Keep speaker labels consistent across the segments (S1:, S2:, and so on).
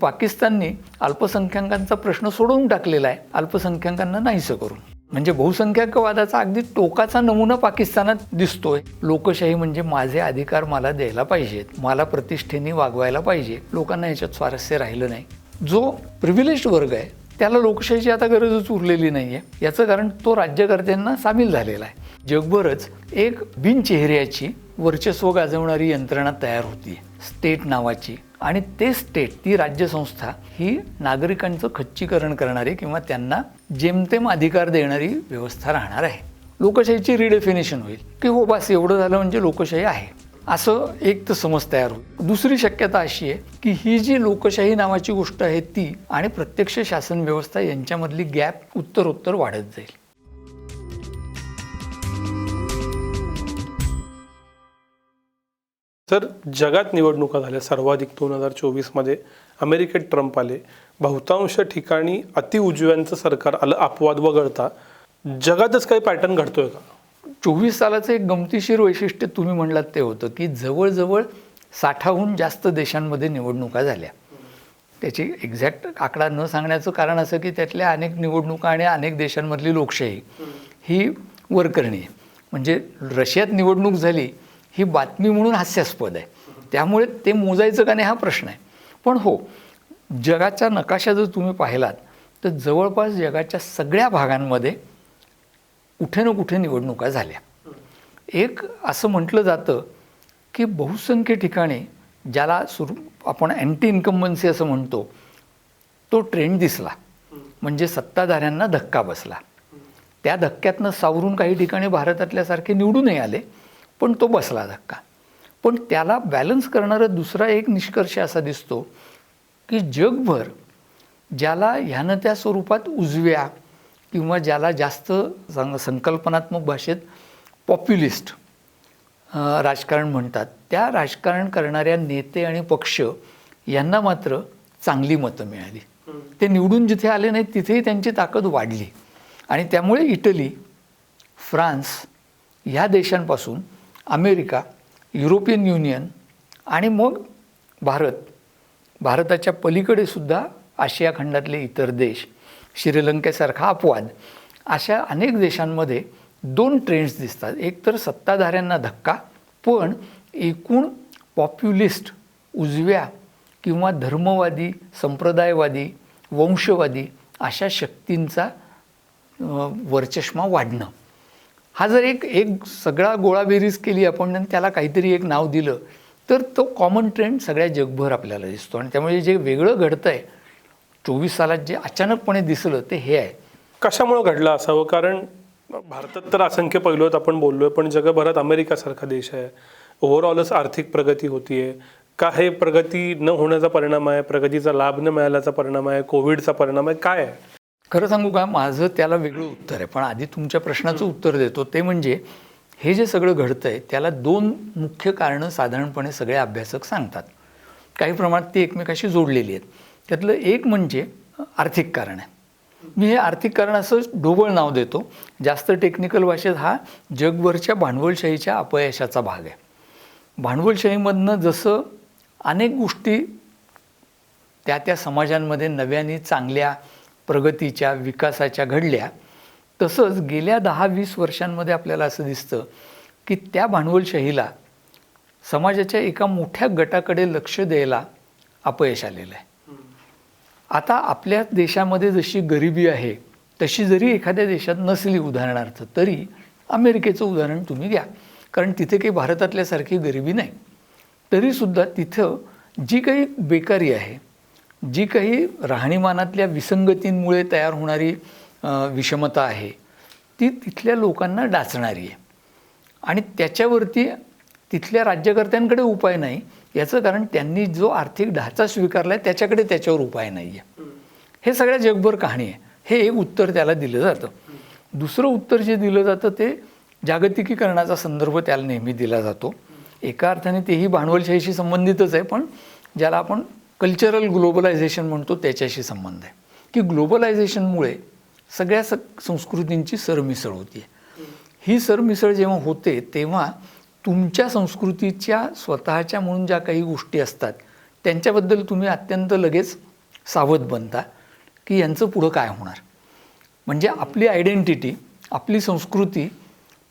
S1: पाकिस्तानने अल्पसंख्याकांचा प्रश्न सोडवून टाकलेला आहे. अल्पसंख्याकांना नाहीसं करून. म्हणजे बहुसंख्याकवादाचा अगदी टोकाचा नमुना पाकिस्तानात दिसतोय. लोकशाही म्हणजे माझे अधिकार मला द्यायला पाहिजेत. मला प्रतिष्ठेने वागवायला पाहिजे. लोकांना याच्यात स्वारस्य राहिलं नाही. जो प्रिव्हिलेज वर्ग आहे त्याला लोकशाहीची आता गरजच उरलेली नाही आहे याचं कारण तो राज्यकर्त्यांना सामील झालेला आहे. जगभरच एक बिनचेहऱ्याची वर्चस्व गाजवणारी यंत्रणा तयार होती स्टेट नावाची आणि ते स्टेट ती राज्यसंस्था ही नागरिकांचं खच्चीकरण करणारी किंवा त्यांना जेमतेम अधिकार देणारी व्यवस्था राहणार आहे. लोकशाहीची रिडेफिनेशन होईल. की हो बस एवढं झालं म्हणजे लोकशाही आहे. असं एक तर समज तयार होईल. दुसरी शक्यता अशी आहे की ही जी लोकशाही नावाची गोष्ट आहे ती आणि प्रत्यक्ष शासन व्यवस्था यांच्यामधली गॅप उत्तरोत्तर वाढत जाईल.
S2: तर जगात निवडणुका झाल्या सर्वाधिक दोन हजार चोवीसमध्ये. अमेरिकेत ट्रम्प आले. बहुतांश ठिकाणी अतिउजव्यांचं सरकार आलं अपवाद वगळता. जगातच काही पॅटर्न घडतोय का?
S1: चोवीस सालाचं एक गमतीशीर वैशिष्ट्य तुम्ही म्हणलात ते होतं की जवळजवळ साठाहून जास्त देशांमध्ये निवडणुका झाल्या. त्याची एक्झॅक्ट आकडा न सांगण्याचं कारण असं की त्यातल्या अनेक निवडणुका आणि अनेक देशांमधली लोकशाही ही वरकरणी आहे म्हणजे रशियात निवडणूक झाली ही बातमी म्हणून हास्यास्पद आहे. त्यामुळे ते मोजायचं का नाही हा प्रश्न आहे. पण हो जगाचा नकाशा जर तुम्ही पाहिलात तर जवळपास जगाच्या सगळ्या भागांमध्ये कुठे ना कुठे निवडणुका झाल्या. एक असं म्हटलं जातं की बहुसंख्य ठिकाणी ज्याला सुरू आपण अँटी इन्कम्बन्सी असं म्हणतो तो ट्रेंड दिसला. म्हणजे सत्ताधाऱ्यांना धक्का बसला. त्या धक्क्यातनं सावरून काही ठिकाणी भारतातल्यासारखे निवडूनही आले. पण तो बसला धक्का. पण त्याला बॅलन्स करणारा दुसरा एक निष्कर्ष असा दिसतो की जगभर ज्याला ह्यानं त्या स्वरूपात उजव्या किंवा ज्याला जास्त सं संकल्पनात्मक भाषेत पॉप्युलिस्ट राजकारण म्हणतात. त्या राजकारण करणाऱ्या नेते आणि पक्ष यांना मात्र चांगली मतं मिळाली. ते निवडून जिथे आले नाहीत तिथेही त्यांची ताकद वाढली. आणि त्यामुळे इटली फ्रान्स ह्या देशांपासून अमेरिका युरोपियन युनियन आणि मग भारत. भारताच्या पलीकडे सुद्धा आशिया खंडातले इतर देश श्रीलंकेसारखा अपवाद अशा अनेक देशांमध्ये दोन ट्रेंड्स दिसतात. एक तर सत्ताधाऱ्यांना धक्का पण एकूण पॉप्युलिस्ट उजव्या किंवा धर्मवादी संप्रदायवादी वंशवादी अशा शक्तींचा वरचष्मा वाढणं. हा जर एक एक सगळा गोळाबेरीज केली आपण आणि त्याला काहीतरी एक नाव दिलं तर तो कॉमन ट्रेंड सगळ्या जगभर आपल्याला दिसतो. आणि त्यामुळे जे वेगळं घडतं आहे चोवीस सालात जे अचानकपणे दिसलं ते हे आहे.
S2: कशामुळं घडलं असावं? कारण भारतात तर असंख्य पैलू आहेत आपण आहे पण जगभरात अमेरिकासारखा देश आहे. ओव्हरऑलच आर्थिक प्रगती होतीये. का हे प्रगती न होण्याचा परिणाम आहे? प्रगतीचा लाभ न मिळाल्याचा परिणाम आहे? कोविडचा परिणाम आहे? काय आहे?
S1: खरं सांगू का? माझं त्याला वेगळं उत्तर आहे. पण आधी तुमच्या प्रश्नाचं उत्तर देतो. ते म्हणजे हे जे सगळं घडतं आहे त्याला दोन मुख्य कारणं साधारणपणे सगळे अभ्यासक सांगतात. काही प्रमाणात ती एकमेकाशी जोडलेली आहेत. त्यातलं एक म्हणजे आर्थिक कारण आहे. मी हे आर्थिक कारण असं ढोबळ नाव देतो. जास्त टेक्निकल भाषेत हा जगभरच्या भांडवलशाहीच्या अपयशाचा भाग आहे. भांडवलशाहीमधनं जसं अनेक गोष्टी त्या त्या समाजांमध्ये नव्याने चांगल्या प्रगतीच्या विकासाच्या घडल्या. तसंच गेल्या दहा वीस वर्षांमध्ये आपल्याला असं दिसतं की त्या भांडवलशाहीला समाजाच्या एका मोठ्या गटाकडे लक्ष द्यायला अपयश आलेलं आहे. आता आपल्या देशामध्ये जशी गरिबी आहे तशी जरी एखाद्या देशात नसली उदाहरणार्थ तरी अमेरिकेचं उदाहरण तुम्ही घ्या. कारण तिथे काही भारतातल्यासारखी गरिबी नाही. तरीसुद्धा तिथं जी काही बेकारी आहे जी काही राहणीमानातल्या विसंगतींमुळे तयार होणारी विषमता आहे ती तिथल्या लोकांना डाचणारी आहे. आणि त्याच्यावरती तिथल्या राज्यकर्त्यांकडे उपाय नाही याचं कारण त्यांनी जो आर्थिक ढाचा स्वीकारला आहे त्याच्याकडे त्याच्यावर उपाय नाही आहे हे सगळ्या जगभर कहाणी आहे. हे एक उत्तर त्याला दिलं जातं. दुसरं उत्तर जे दिलं जातं ते जागतिकीकरणाचा संदर्भ त्याला नेहमी दिला जातो. एका अर्थाने तेही भांडवलशाहीशी संबंधितच आहे पण ज्याला आपण कल्चरल ग्लोबलायझेशन म्हणतो त्याच्याशी संबंध आहे. की ग्लोबलायझेशनमुळे सगळ्या स संस्कृतींची सरमिसळ होती ही सरमिसळ जेव्हा होते तेव्हा तुमच्या संस्कृतीच्या स्वतःच्या म्हणून ज्या काही गोष्टी असतात त्यांच्याबद्दल तुम्ही अत्यंत लगेच सावध बनता की यांचं पुढं काय होणार. म्हणजे आपली आयडेंटिटी आपली संस्कृती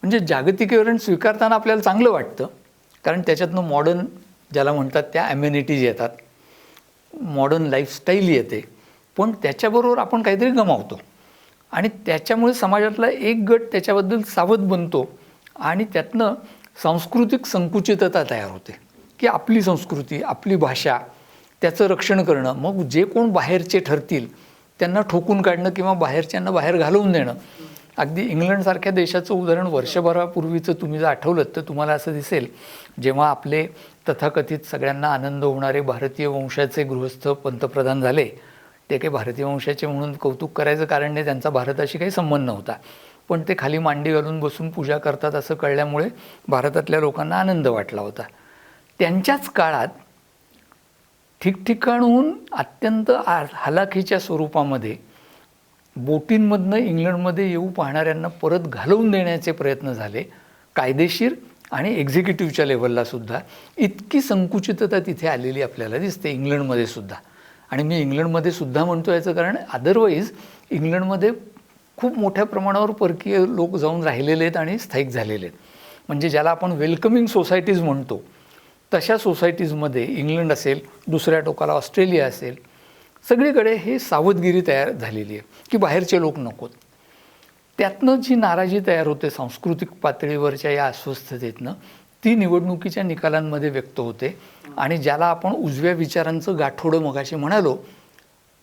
S1: म्हणजे जागतिकीकरण स्वीकारताना आपल्याला चांगलं वाटतं कारण त्याच्यातनं मॉडर्न ज्याला म्हणतात त्या ॲम्युनिटीज येतात. मॉडर्न लाईफस्टाईल येते. पण त्याच्याबरोबर आपण काहीतरी गमावतो. आणि त्याच्यामुळे समाजातला एक गट त्याच्याबद्दल सावध बनतो आणि त्यातनं सांस्कृतिक संकुचितता तयार होते. की आपली संस्कृती आपली भाषा त्याचं रक्षण करणं मग जे कोण बाहेरचे ठरतील त्यांना ठोकून काढणं किंवा बाहेरच्यांना बाहेर घालवून देणं अगदी इंग्लंडसारख्या देशाचं उदाहरण वर्षभरापूर्वीचं तुम्ही जर आठवलं तर तुम्हाला असं दिसेल जेव्हा आपले तथाकथित सगळ्यांना आनंद होणारे भारतीय वंशाचे गृहस्थ पंतप्रधान झाले ते काही भारतीय वंशाचे म्हणून कौतुक करायचं कारण नाही त्यांचा भारताशी काही संबंध नव्हता. पण ते खाली मांडी घालून बसून पूजा करतात असं कळल्यामुळे भारतातल्या लोकांना आनंद वाटला होता. त्यांच्याच काळात ठिकठिकाणहून अत्यंत आ हलाखीच्या स्वरूपामध्ये बोटींमधनं इंग्लंडमध्ये येऊ पाहणाऱ्यांना परत घालवून देण्याचे प्रयत्न झाले कायदेशीर आणि एक्झिक्युटिव्हच्या लेवलला सुद्धा. इतकी संकुचितता तिथे आलेली आपल्याला दिसते इंग्लंडमध्ये सुद्धा. आणि मी इंग्लंडमध्ये सुद्धा म्हणतो याचं कारण अदरवाईज इंग्लंडमध्ये खूप मोठ्या प्रमाणावर परकीय लोक जाऊन राहिलेले आहेत आणि स्थायिक झालेले आहेत. म्हणजे ज्याला आपण वेलकमिंग सोसायटीज म्हणतो तशा सोसायटीजमध्ये इंग्लंड असेल दुसऱ्या टोकाला ऑस्ट्रेलिया असेल सगळीकडे हे सावधगिरी तयार झालेली आहे की बाहेरचे लोक नकोत. त्यातनं जी नाराजी तयार होते सांस्कृतिक पातळीवरच्या या अस्वस्थतेतनं ती निवडणुकीच्या निकालांमध्ये व्यक्त होते. आणि ज्याला आपण उजव्या विचारांचं गाठोडं मगाशी म्हणालो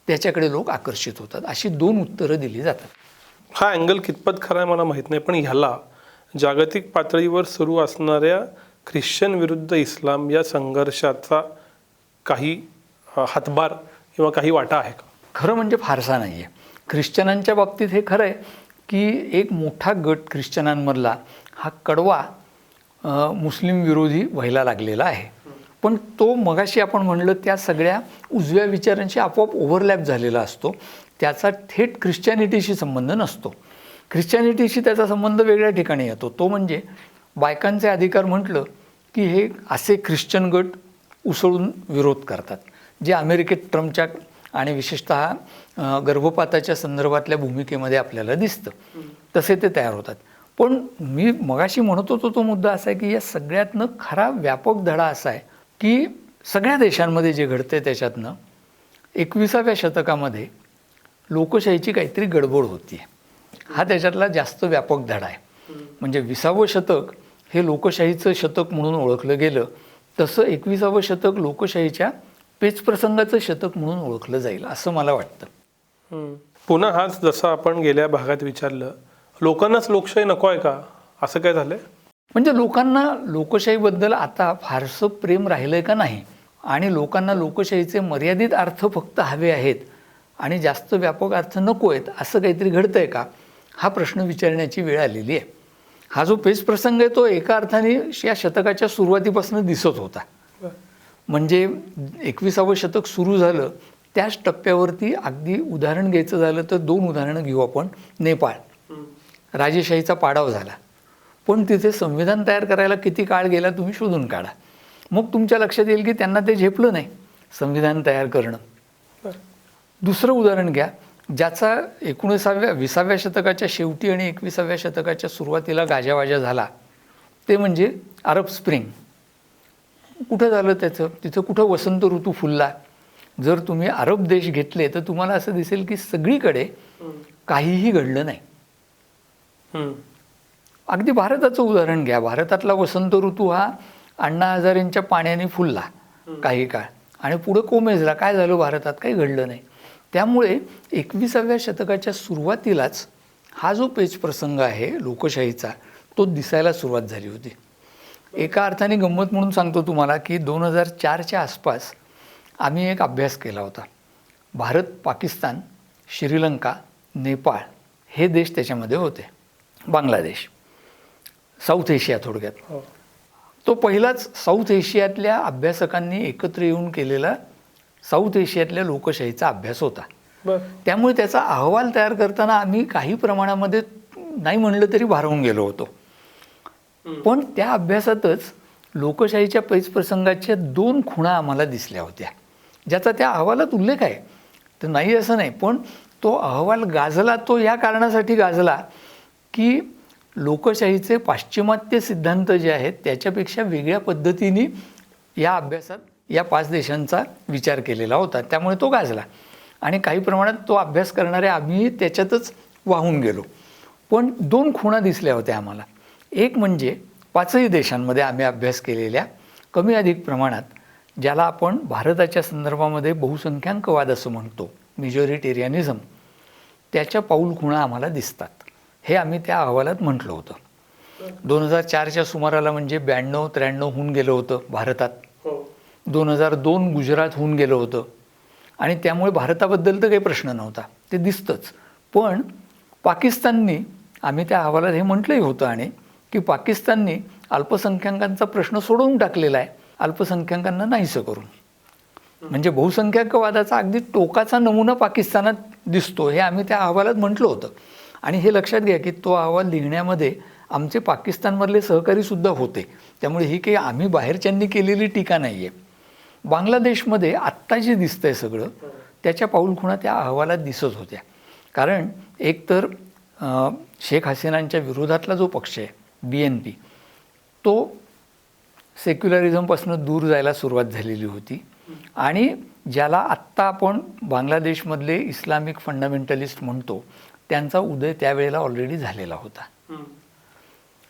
S1: त्याच्याकडे लोक आकर्षित होतात. अशी दोन उत्तरं दिली जातात.
S2: हा अँगल कितपत खरा आहे मला माहीत नाही पण ह्याला जागतिक पातळीवर सुरू असणाऱ्या ख्रिश्चन विरुद्ध इस्लाम या संघर्षाचा काही हातभार किंवा काही वाटा आहे का?
S1: खरं म्हणजे फारसा नाही आहे ख्रिश्चनांच्या बाबतीत हे खरं आहे की एक मोठा गट ख्रिश्चनांमधला हा कडवा मुस्लिम विरोधी व्हायला लागलेला आहे. पण तो मगाशी आपण म्हणलं त्या सगळ्या उजव्या विचारांशी आपोआप ओव्हरलॅप झालेला असतो. त्याचा थेट ख्रिश्चॅनिटीशी संबंध नसतो. ख्रिश्चॅनिटीशी त्याचा संबंध वेगळ्या ठिकाणी येतो. तो म्हणजे बायकांचे अधिकार म्हटलं की हे असे ख्रिश्चन गट उसळून विरोध करतात. जे अमेरिकेत ट्रम्पच्या आणि विशेषत गर्भपाताच्या संदर्भातल्या भूमिकेमध्ये आपल्याला दिसतं. तसे ते तयार होतात. पण मी मगाशी म्हणत होतो तो मुद्दा असा आहे की या सगळ्यातनं खरा व्यापक धडा असा आहे की सगळ्या देशांमध्ये जे घडते त्याच्यातनं एकविसाव्या शतकामध्ये लोकशाहीची काहीतरी गडबड होती हा त्याच्यातला जास्त व्यापक धडा आहे. म्हणजे विसावं शतक हे लोकशाहीचं शतक म्हणून ओळखलं गेलं. तसं एकविसावं शतक लोकशाहीच्या पेचप्रसंगाचं शतक म्हणून ओळखलं जाईल असं मला वाटतं.
S2: पुन्हा हाच जसं आपण गेल्या भागात विचारलं लोकांनाच लोकशाही नको आहे का? असं काय झालंय?
S1: म्हणजे लोकांना लोकशाहीबद्दल आता फारसं प्रेम राहिलंय का नाही? आणि लोकांना लोकशाहीचे मर्यादित अर्थ फक्त हवे आहेत आणि जास्त व्यापक अर्थ नको आहेत असं काहीतरी घडतंय का? हा प्रश्न विचारण्याची वेळ आलेली आहे. हा जो पेच प्रसंग आहे तो एका अर्थाने या शतकाच्या सुरुवातीपासून दिसत होता. म्हणजे एकविसावं शतक सुरू झालं त्याच टप्प्यावरती अगदी उदाहरण घ्यायचं झालं तर दोन उदाहरणं घेऊ आपण. नेपाळ. राजेशाहीचा पाडाव झाला. पण तिथे संविधान तयार करायला किती काळ गेला तुम्ही शोधून काढा. मग तुमच्या लक्षात येईल की त्यांना ते झेपलं नाही संविधान तयार करणं.
S2: बरं.
S1: दुसरं उदाहरण घ्या ज्याचा एकोणीसाव्या विसाव्या शतकाच्या शेवटी आणि एकविसाव्या शतकाच्या सुरुवातीला गाजावाजा झाला. ते म्हणजे अरब स्प्रिंग. कुठं झालं त्याचं? तिथं कुठं वसंत ऋतू फुलला? जर तुम्ही अरब देश घेतले तर तुम्हाला असं दिसेल की सगळीकडे काहीही घडलं नाही. अगदी भारताचं उदाहरण घ्या. भारतातला वसंत ऋतू हा अण्णा हजारेंच्या पाण्याने फुलला काही काळ. आणि पुढं कोमेजला काय झालं भारतात? काही घडलं नाही. त्यामुळे एकविसाव्या शतकाच्या सुरुवातीलाच हा जो पेच प्रसंग आहे लोकशाहीचा तो दिसायला सुरुवात झाली होती. एका अर्थाने गंमत म्हणून सांगतो तुम्हाला की दोन हजार चारच्या आसपास आम्ही एक अभ्यास केला होता. भारत पाकिस्तान श्रीलंका नेपाळ हे देश त्याच्यामध्ये होते. बांगलादेश साऊथ एशिया थोडक्यात.
S2: हो.
S1: तो पहिलाच साऊथ एशियातल्या अभ्यासकांनी एकत्र येऊन केलेला साऊथ एशियातल्या लोकशाहीचा अभ्यास होता. त्यामुळे त्याचा अहवाल तयार करताना आम्ही काही प्रमाणामध्ये नाही म्हणलं तरी भारावून गेलो होतो. पण त्या अभ्यासातच लोकशाहीच्या पैसप्रसंगाच्या दोन खुणा आम्हाला दिसल्या होत्या. ज्याचा त्या अहवालात उल्लेख आहे. तर नाही असं नाही पण तो अहवाल गाजला तो या कारणासाठी गाजला की लोकशाहीचे पाश्चिमात्य सिद्धांत जे आहेत त्याच्यापेक्षा वेगळ्या पद्धतीने या अभ्यासात या पाच देशांचा विचार केलेला होता. त्यामुळे तो गाजला. आणि काही प्रमाणात तो अभ्यास करणारे आम्ही त्याच्यातच वाहून गेलो. पण दोन खुणा दिसल्या होत्या आम्हाला. एक म्हणजे पाचही देशांमध्ये आम्ही अभ्यास केलेल्या कमी अधिक प्रमाणात ज्याला आपण भारताच्या संदर्भामध्ये बहुसंख्याकवाद असं म्हणतो मेजॉरिटेरियनिझम. त्याच्या पाऊल खुणा आम्हाला दिसतात. हे आम्ही त्या अहवालात म्हटलं होतं. दोन हजार चारच्या सुमाराला म्हणजे ब्याण्णव त्र्याण्णव होऊन गेलं होतं भारतात.
S2: हो.
S1: दोन हजार दोन गुजरात होऊन गेलं होतं. आणि त्यामुळे भारताबद्दल तर काही प्रश्न नव्हता. ते दिसतंच. पण पाकिस्ताननी आम्ही त्या अहवालात हे म्हटलंही होतं आणि की पाकिस्ताननी अल्पसंख्याकांचा प्रश्न सोडवून टाकलेला आहे. अल्पसंख्याकांना नाहीसं करून. म्हणजे बहुसंख्याकवादाचा अगदी टोकाचा नमुना पाकिस्तानात दिसतो हे आम्ही त्या अहवालात म्हटलं होतं. आणि हे लक्षात घ्या की तो अहवाल लिहिण्यामध्ये आमचे पाकिस्तानमधले सहकारीसुद्धा होते. त्यामुळे ही काही आम्ही बाहेरच्यांनी केलेली टीका नाही आहे बांगलादेशमध्ये आत्ता जे दिसतंय सगळं त्याच्या पाऊलखुणा त्या अहवालात दिसत होत्या. कारण एकतर शेख हसीनांच्या विरोधातला जो पक्ष आहे बी एन पी तो सेक्युलरिझमपासून दूर जायला सुरुवात झालेली होती. आणि ज्याला आत्ता आपण बांगलादेशमधले इस्लामिक फंडामेंटलिस्ट म्हणतो त्यांचा उदय त्यावेळेला ऑलरेडी झालेला होता.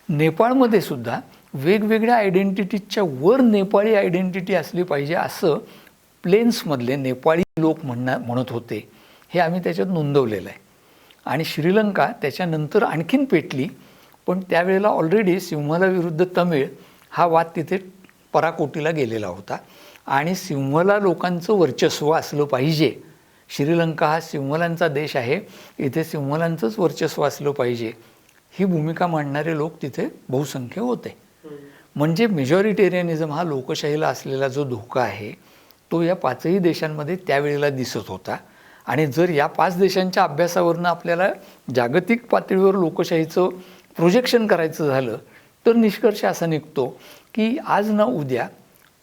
S1: नेपाळमध्ये सुद्धा वेगवेगळ्या आयडेंटिटीजच्या वर नेपाळी आयडेंटिटी असली पाहिजे असं प्लेन्समधले नेपाळी लोक म्हणणार म्हणत होते. हे आम्ही त्याच्यात नोंदवलेलं आहे. आणि श्रीलंका त्याच्यानंतर आणखीन पेटली. पण त्यावेळेला ऑलरेडी सिंहला विरुद्ध तमिळ हा वाद तिथे पराकोटीला गेलेला होता. आणि सिंहला लोकांचं वर्चस्व असलं पाहिजे. श्रीलंका हा सिंहलांचा देश आहे. इथे सिंहलांचंच वर्चस्व असलं पाहिजे. ही भूमिका मांडणारे लोक तिथे बहुसंख्य होते. म्हणजे मेजॉरिटेरियनिझम हा लोकशाहीला असलेला जो धोका आहे तो या पाचही देशांमध्ये त्यावेळेला दिसत होता. आणि जर या पाच देशांच्या अभ्यासावरनं आपल्याला जागतिक पातळीवर लोकशाहीचं प्रोजेक्शन करायचं झालं तर निष्कर्ष असा निघतो की आज ना उद्या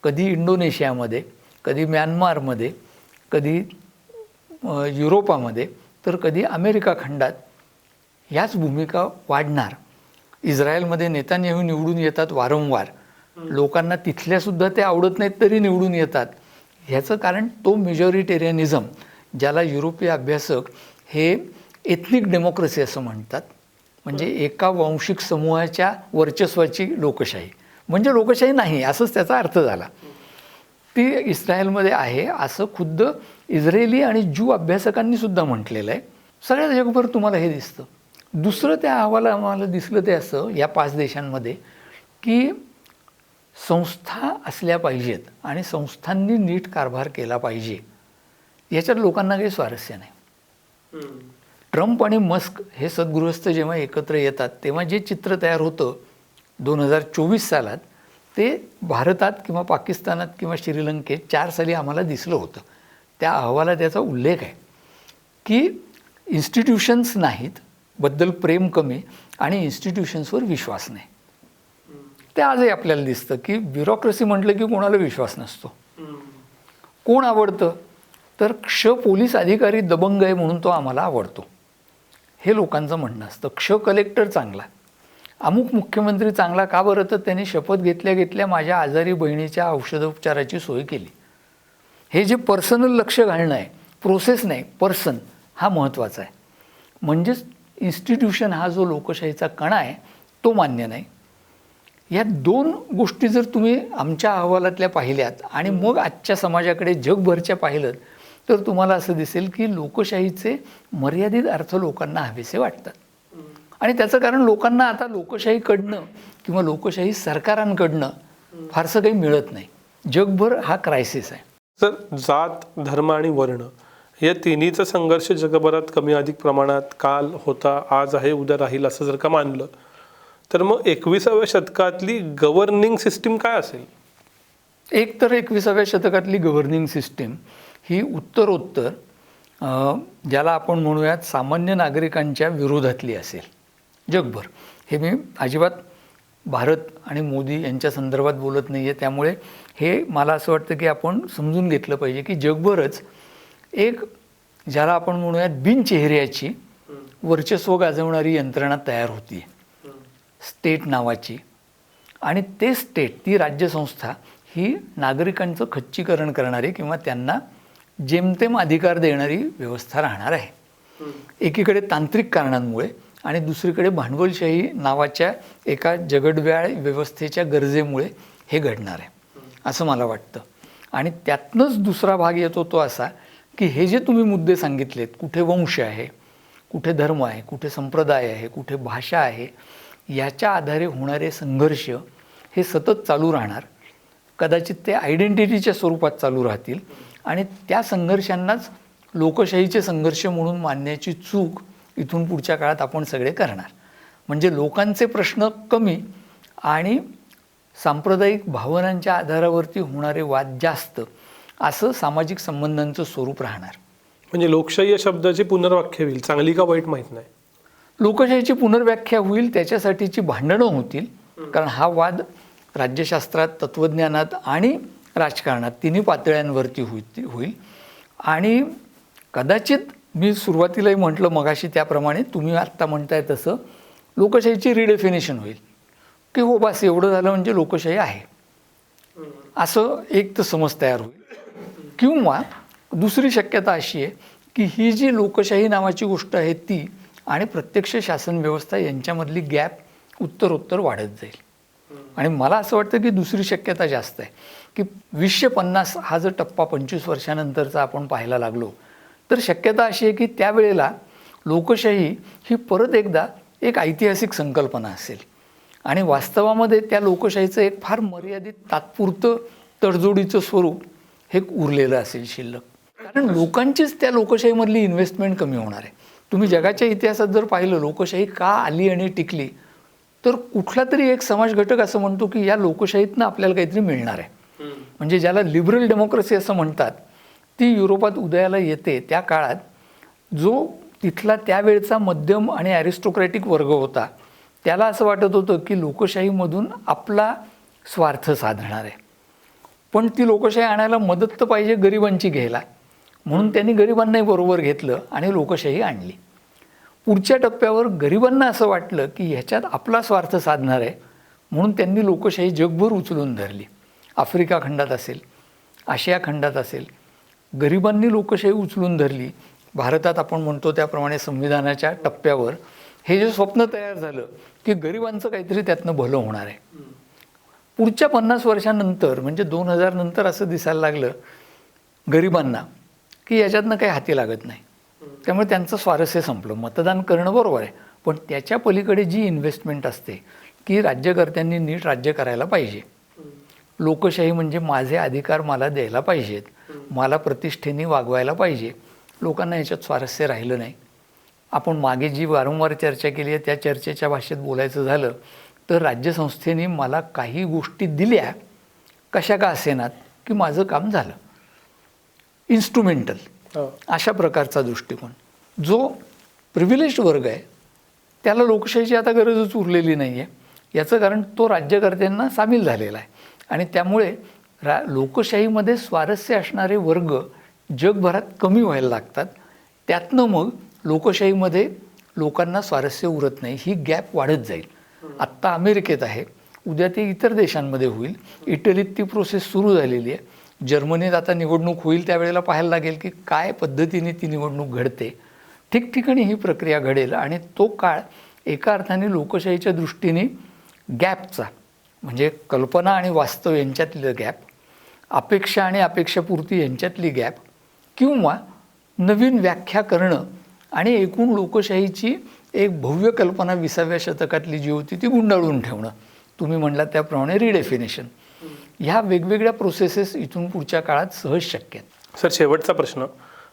S1: कधी इंडोनेशियामध्ये कधी म्यानमारमध्ये कधी युरोपामध्ये तर कधी अमेरिका खंडात ह्याच भूमिका वाढणार. इस्रायलमध्ये नेतान्याहू निवडून येतात वारंवार. लोकांना तिथल्यासुद्धा ते आवडत नाहीत तरी निवडून येतात. ह्याचं कारण तो मेजॉरिटेरियनिझम ज्याला युरोपीय अभ्यासक हे एथनिक डेमोक्रेसी असं म्हणतात म्हणजे एका वांशिक समूहाच्या वर्चस्वाची लोकशाही. म्हणजे लोकशाही नाही असंच त्याचा अर्थ झाला. ती इस्रायलमध्ये आहे असं खुद्द इस्रायली आणि ज्यू अभ्यासकांनी सुद्धा म्हटलेलं आहे. सगळ्या जगभर तुम्हाला हे दिसतं. दुसरं त्या अहवाला आम्हाला दिसलं ते असं या पाच देशांमध्ये की संस्था असल्या पाहिजेत आणि संस्थांनी नीट कारभार केला पाहिजे. याच्यात लोकांना काही स्वारस्य नाही. ट्रम्प आणि मस्क हे सद्गृहस्थ जेव्हा एकत्र येतात तेव्हा जे चित्र तयार होतं दोन हजार चोवीस सालात ते भारतात किंवा पाकिस्तानात किंवा श्रीलंकेत चार साली आम्हाला दिसलं होतं. त्या अहवालात त्याचा उल्लेख आहे की इन्स्टिट्यूशन्स नाहीत बद्दल प्रेम कमी आणि इन्स्टिट्यूशन्सवर विश्वास नाही. ते आजही आपल्याला दिसतं की ब्युरोक्रेसी म्हटलं की कोणाला विश्वास नसतो. कोण आवडतं? तर क्ष पोलीस अधिकारी दबंग आहे म्हणून तो आम्हाला आवडतो. हे लोकांचं म्हणणं असतं. क्ष कलेक्टर चांगला अमुक मुख्यमंत्री चांगला का बरं? तर त्यांनी शपथ घेतल्या घेतल्या माझ्या आजारी बहिणीच्या औषधोपचाराची सोय केली. हे जे पर्सनल लक्ष घालणं आहे प्रोसेस नाही पर्सन हा महत्त्वाचा आहे. म्हणजेच इन्स्टिट्यूशन हा जो लोकशाहीचा कणा आहे तो मान्य नाही. या दोन गोष्टी जर तुम्ही आमच्या अहवालातल्या पाहिल्यात आणि मग आजच्या समाजाकडे जगभरच्या पाहिलं तर तुम्हाला असं दिसेल की लोकशाहीचे मर्यादित अर्थ लोकांना हवेसे वाटतात. आणि त्याचं कारण लोकांना आता लोकशाहीकडनं किंवा लोकशाही सरकारांकडनं फारसं काही मिळत नाही. जगभर हा क्रायसिस आहे.
S2: तर जात धर्म आणि वर्ण या तिन्हीचा संघर्ष जगभरात कमी अधिक प्रमाणात काल होता आज आहे उद्या राहील असं जर का मानलं तर मग एकविसाव्या शतकातली गव्हर्निंग सिस्टीम काय असेल?
S1: एक तर एकविसाव्या शतकातली गव्हर्निंग सिस्टीम ही उत्तरोत्तर ज्याला आपण म्हणूयात सामान्य नागरिकांच्या विरोधातली असेल. जगभर. हे मी अजिबात भारत आणि मोदी यांच्या संदर्भात बोलत नाही आहे त्यामुळे हे मला असं वाटतं की आपण समजून घेतलं पाहिजे की जगभरच एक ज्याला आपण म्हणूयात बिनचेहऱ्याची वर्चस्व गाजवणारी यंत्रणा तयार होती स्टेट नावाची. आणि ते स्टेट ती राज्यसंस्था ही नागरिकांचं खच्चीकरण करणारी किंवा त्यांना जेमतेम अधिकार देणारी व्यवस्था राहणार आहे. एकीकडे तांत्रिक कारणांमुळे आणि दुसरीकडे भांडवलशाही नावाच्या एका जगडव्याळ व्यवस्थेच्या गरजेमुळे हे घडणार आहे असं मला वाटतं. आणि त्यातनंच दुसरा भाग येतो तो असा की हे जे तुम्ही मुद्दे सांगितलेत कुठे वंश आहे कुठे धर्म आहे कुठे संप्रदाय आहे कुठे भाषा आहे याच्या आधारे होणारे संघर्ष हे सतत चालू राहणार. कदाचित ते आयडेंटिटीच्या स्वरूपात चालू राहतील. आणि त्या संघर्षांनाच लोकशाहीचे संघर्ष म्हणून मानण्याची चूक इथून पुढच्या काळात आपण सगळे करणार. म्हणजे लोकांचे प्रश्न कमी आणि सांप्रदायिक भावनांच्या आधारावरती होणारे वाद जास्त असं सामाजिक संबंधांचं स्वरूप राहणार.
S2: म्हणजे लोकशाही या शब्दाची पुनर्वाक्य होईल चांगली का वाईट माहीत नाही?
S1: लोकशाहीची पुनर्व्याख्या होईल त्याच्यासाठीची भांडणं होतील कारण हा वाद राज्यशास्त्रात तत्त्वज्ञानात आणि राजकारणात. तिन्ही पातळ्यांवरती होईल होईल. आणि कदाचित मी सुरुवातीलाही म्हटलं मगाशी त्याप्रमाणे तुम्ही आत्ता म्हणताय तसं लोकशाहीची रिडेफिनेशन होईल. की हो बास एवढं झालं म्हणजे लोकशाही आहे. असं एक तर समज तयार होईल. किंवा दुसरी शक्यता अशी आहे की ही जी लोकशाही नावाची गोष्ट आहे ती आणि प्रत्यक्ष शासन व्यवस्था यांच्यामधली गॅप उत्तरोत्तर वाढत जाईल. आणि मला असं वाटतं की दुसरी शक्यता जास्त आहे. की वीसशे पन्नास हा जर टप्पा पंचवीस वर्षानंतरचा आपण पाहायला लागलो तर शक्यता अशी आहे की त्यावेळेला लोकशाही ही परत एकदा एक ऐतिहासिक संकल्पना असेल. आणि वास्तवामध्ये त्या लोकशाहीचं एक फार मर्यादित तात्पुरतं तडजोडीचं स्वरूप हे उरलेलं असेल शिल्लक. कारण लोकांचीच त्या लोकशाहीमधली इन्व्हेस्टमेंट कमी होणार आहे. तुम्ही जगाच्या इतिहासात जर पाहिलं लोकशाही का आली आणि टिकली तर कुठला तरी एक समाज घटक असं म्हणतो की या लोकशाहीतनं आपल्याला काहीतरी मिळणार आहे. म्हणजे ज्याला लिबरल डेमोक्रेसी असं म्हणतात ती युरोपात उदयाला येते त्या काळात जो तिथला त्यावेळचा मध्यम आणि ॲरिस्टोक्रॅटिक वर्ग होता त्याला असं वाटत होतं की लोकशाहीमधून आपला स्वार्थ साधणार आहे. पण ती लोकशाही आणायला मदत तर पाहिजे गरिबांची घ्यायला. म्हणून त्यांनी गरिबांनाही बरोबर घेतलं आणि लोकशाही आणली. पुढच्या टप्प्यावर गरिबांना असं वाटलं की ह्याच्यात आपला स्वार्थ साधणार आहे. म्हणून त्यांनी लोकशाही जगभर उचलून धरली. आफ्रिका खंडात असेल आशिया खंडात असेल गरिबांनी लोकशाही उचलून धरली. भारतात आपण म्हणतो त्याप्रमाणे संविधानाच्या टप्प्यावर हे जे स्वप्न तयार झालं की गरिबांचं काहीतरी त्यातनं भलं होणार आहे. पुढच्या पन्नास वर्षानंतर म्हणजे दोन हजार नंतर असं दिसायला लागलं गरिबांना की याच्यातनं काही हाती लागत नाही. त्यामुळे त्यांचं स्वारस्य संपलं. मतदान करणं बरोबर आहे पण त्याच्या पलीकडे जी इन्व्हेस्टमेंट असते की राज्यकर्त्यांनी नीट राज्य करायला पाहिजे. लोकशाही म्हणजे माझे अधिकार मला द्यायला पाहिजेत मला प्रतिष्ठेने वागवायला पाहिजे. लोकांना याच्यात स्वारस्य राहिलं नाही. आपण मागे जी वारंवार चर्चा केली आहे त्या चर्चेच्या भाषेत बोलायचं झालं तर राज्यसंस्थेने मला काही गोष्टी दिल्या कशा का असेनात की माझं काम झालं. इन्स्ट्रुमेंटल अशा प्रकारचा दृष्टिकोन. जो प्रिव्हिलेज वर्ग आहे त्याला लोकशाहीची आता गरजच उरलेली नाही आहे याचं कारण तो राज्यकर्त्यांना सामील झालेला आहे. आणि त्यामुळे रा लोकशाहीमध्ये स्वारस्य असणारे वर्ग जगभरात कमी व्हायला लागतात. त्यातनं मग लोकशाहीमध्ये लोकांना स्वारस्य उरत नाही ही गॅप वाढत जाईल. आत्ता अमेरिकेत आहे. उद्या ते इतर देशांमध्ये होईल. इटलीत ती प्रोसेस सुरू झालेली आहे. जर्मनीत आता निवडणूक होईल त्यावेळेला पाहायला लागेल की काय पद्धतीने ती निवडणूक घडते. ठिकठिकाणी ही प्रक्रिया घडेल आणि तो काळ एका अर्थाने लोकशाहीच्या दृष्टीने गॅपचा म्हणजे कल्पना आणि वास्तव यांच्यातलं गॅप अपेक्षा आणि अपेक्षापूर्ती यांच्यातली गॅप किंवा नवीन व्याख्या करणं आणि एकूण लोकशाहीची एक भव्य कल्पना विसाव्या शतकातली जी होती ती गुंडाळून ठेवणं. तुम्ही म्हणलात त्याप्रमाणे रिडेफिनेशन ह्या वेगवेगळ्या प्रोसेसेस इथून पुढच्या काळात सहज शक्य आहेत.
S2: सर शेवटचा प्रश्न.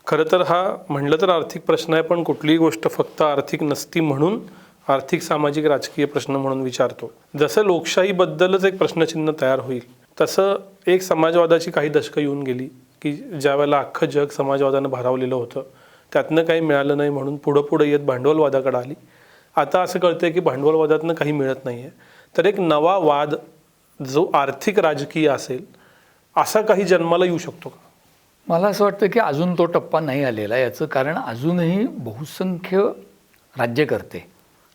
S2: खरं तर हा म्हणलं तर आर्थिक प्रश्न आहे पण कुठलीही गोष्ट फक्त आर्थिक नसती म्हणून आर्थिक सामाजिक राजकीय प्रश्न म्हणून विचारतो. जसं लोकशाहीबद्दलच एक प्रश्नचिन्ह तयार होईल तसं एक समाजवादाची काही दशकं येऊन गेली की ज्या वेळेला अख्खं जग समाजवादानं भारावलेलं होतं त्यातनं काही मिळालं नाही म्हणून पुढं पुढं येत भांडवलवादाकडे आली. आता असं कळतंय की भांडवलवादातनं काही मिळत नाही आहे तर एक नवा वाद जो आर्थिक राजकीय असेल असा काही जन्माला येऊ शकतो का?
S1: मला असं वाटतं की अजून तो टप्पा नाही आलेला याचं कारण अजूनही बहुसंख्य राज्यकर्ते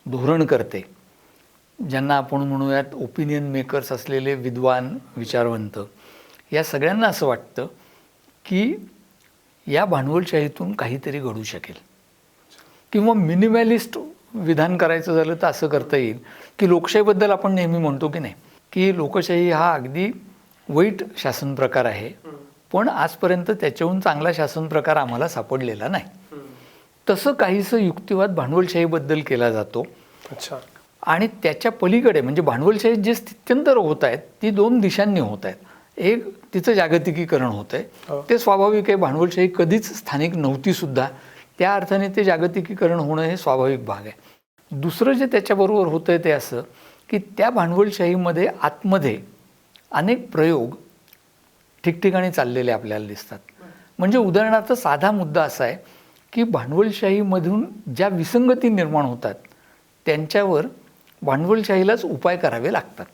S1: धोरणकर्ते ज्यांना आपण म्हणूयात ओपिनियन मेकर्स असलेले विद्वान विचारवंत या सगळ्यांना असं वाटतं की या भांडवलशाहीतून काहीतरी घडू शकेल. किंवा मिनिमॅलिस्ट विधान करायचं झालं तर असं करता येईल की लोकशाहीबद्दल आपण नेहमी म्हणतो की नाही? की लोकशाही हा अगदी वाईट शासन प्रकार आहे. पण आजपर्यंत त्याच्याहून चांगला शासन प्रकार आम्हाला सापडलेला नाही. तसं काहीसं युक्तिवाद भांडवलशाहीबद्दल केला जातो.
S2: अच्छा.
S1: आणि त्याच्या पलीकडे म्हणजे भांडवलशाहीत जे स्थित्यंतर होत आहेत ती दोन दिशांनी होत आहेत. एक तिचं जागतिकीकरण होत
S2: हो.
S1: आहे ते स्वाभाविक आहे भांडवलशाही कधीच स्थानिक नव्हती सुद्धा. त्या अर्थाने ते जागतिकीकरण होणं हे स्वाभाविक भाग आहे. दुसरं जे त्याच्याबरोबर होतं आहे ते असं की त्या भांडवलशाहीमध्ये आतमध्ये अनेक प्रयोग ठिकठिकाणी चाललेले आपल्याला दिसतात. म्हणजे उदाहरणार्थ साधा मुद्दा असा आहे की भांडवलशाहीमधून ज्या विसंगती निर्माण होतात त्यांच्यावर भांडवलशाहीलाच उपाय करावे लागतात.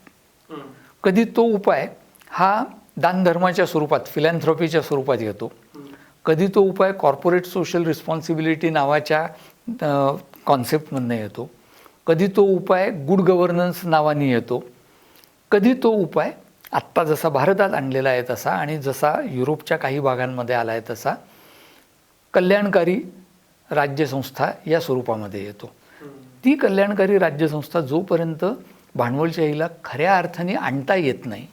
S1: कधी तो उपाय हा दानधर्माच्या स्वरूपात फिलॅन्थ्रॉपीच्या स्वरूपात येतो. कधी तो उपाय कॉर्पोरेट सोशल रिस्पॉन्सिबिलिटी नावाच्या कॉन्सेप्टमधनं येतो. कधी तो उपाय गुड गव्हर्नन्स नावाने येतो कधी तो उपाय आत्ता जसा भारतात आणलेला आहे तसा आणि जसा युरोपच्या काही भागांमध्ये आला आहे तसा कल्याणकारी राज्यसंस्था या स्वरूपामध्ये येतो. ती कल्याणकारी राज्यसंस्था जोपर्यंत भांडवलशाहीला खऱ्या अर्थाने आणता येत नाही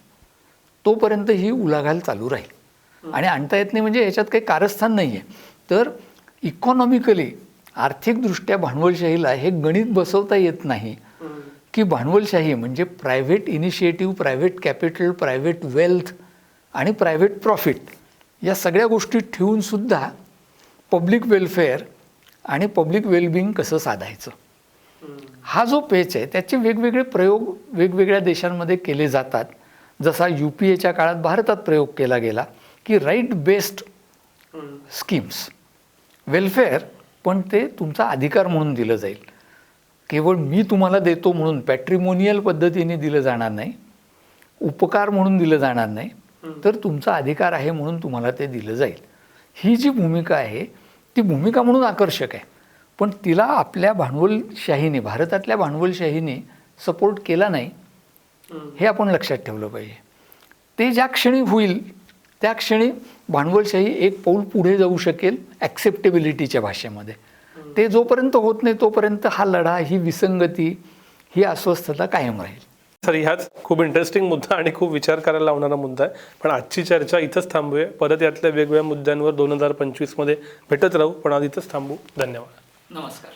S1: तोपर्यंत ही उलाघाल चालू राहील. आणि आणता येत नाही म्हणजे याच्यात काही कारस्थान नाही आहे तर इकॉनॉमिकली आर्थिकदृष्ट्या भांडवलशाहीला हे गणित बसवता येत नाही. की भांडवलशाही म्हणजे private initiative private capital private wealth आणि प्रायव्हेट प्रॉफिट या सगळ्या गोष्टी ठेवून सुद्धा पब्लिक वेलफेअर आणि पब्लिक वेलबिंग कसं साधायचं? हा जो पेच आहे त्याचे वेगवेगळे प्रयोग वेगवेगळ्या देशांमध्ये केले जातात. जसा यू पी एच्या काळात भारतात प्रयोग केला गेला की राईट बेस्ड स्कीम्स वेलफेअर पण ते तुमचा अधिकार म्हणून दिलं जाईल. केवळ मी तुम्हाला देतो म्हणून पॅट्रिमोनियल पद्धतीने दिलं जाणार नाही. उपकार म्हणून दिलं जाणार नाही. तर तुमचा अधिकार आहे म्हणून तुम्हाला ते दिलं जाईल. ही जी भूमिका आहे ती भूमिका म्हणून आकर्षक आहे. पण तिला आपल्या भांडवलशाहीने भारतातल्या भांडवलशाहीने सपोर्ट केला नाही हे आपण लक्षात ठेवलं पाहिजे. ते ज्या क्षणी होईल त्या क्षणी भांडवलशाही एक पाऊल पुढे जाऊ शकेल ॲक्सेप्टेबिलिटीच्या भाषेमध्ये. ते जोपर्यंत होत नाही तोपर्यंत हा लढा ही विसंगती ही अस्वस्थता कायम राहील.
S2: सर ह्याच खूप इंटरेस्टिंग मुद्दा आणि खूप विचार करायला लावणारा मुद्दा आहे. पण आजची चर्चा इथंच थांबूया. परत यातल्या वेगवेगळ्या मुद्द्यांवर दोन हजार पंचवीसमध्ये भेटत राहू. पण आज इथंच थांबू. धन्यवाद.
S1: नमस्कार.